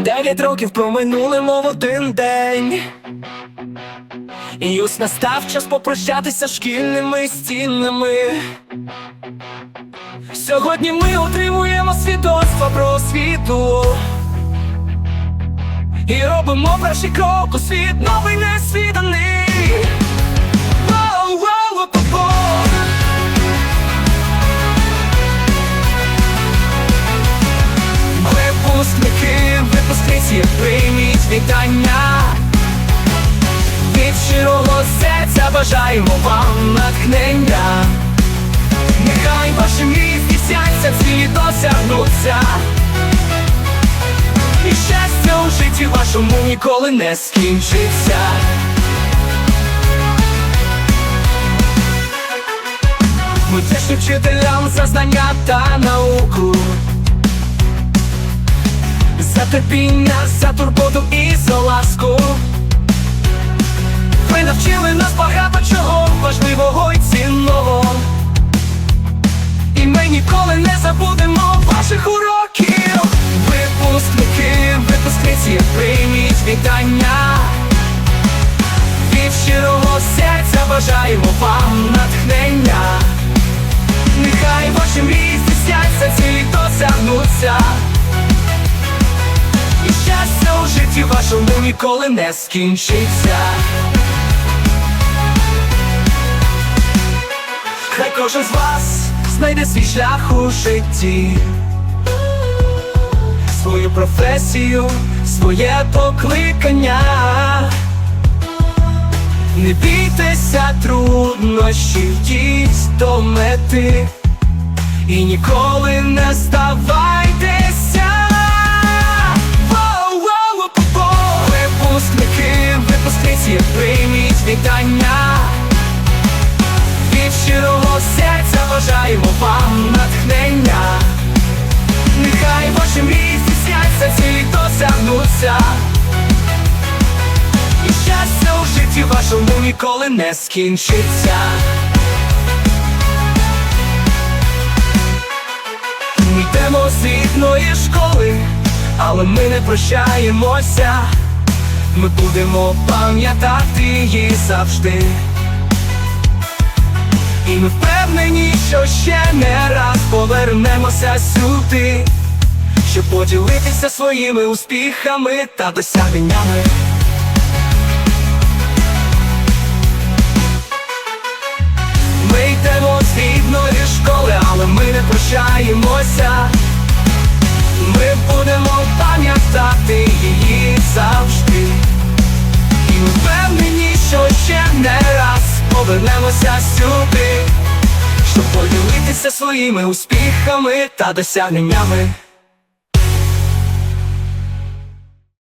Дев'ять років проминули, мов один день. І ось настав час попрощатися шкільними стінами. Сьогодні ми отримуємо свідоцтво про освіту І робимо перший крок у світ новий несвіданий Воу, випускниці, прийміть вітання. Від щирого серця бажаємо вам натхнення. Нехай ваші мрії здійсняться, цілі досягнуться. І щастя у житті вашому ніколи не скінчиться. Ми вдячні вчителям за знання та науку За терпіння, за турботу і за ласку Ви навчили нас багато чого важливого і цінного. І ми ніколи не забудемо ваших уроків. Випускники, випускниці, прийміть вітання. Від щирого серця бажаємо вам натхнення житті ніколи не скінчиться Хай кожен з вас знайде свій шлях у житті, свою професію, своє покликання. Не бійтеся труднощів, діть до мети і ніколи не здавайтеся. Ваші мрії здійсняться, цілі досягнуться І щастя у житті вашому ніколи не скінчиться Ми йдемо з рідної школи, але ми не прощаємося. Ми будемо пам'ятати її завжди. І ми впевнені, що ще не раз повернемося сюди, щоб поділитися своїми успіхами та досягненнями. Ми йдемо з рідної школи, але ми не прощаємося. Ми будемо пам'ятати її завжди. І ми впевнені, що ще не раз повернемося сюди, щоб поділитися своїми успіхами та досягненнями.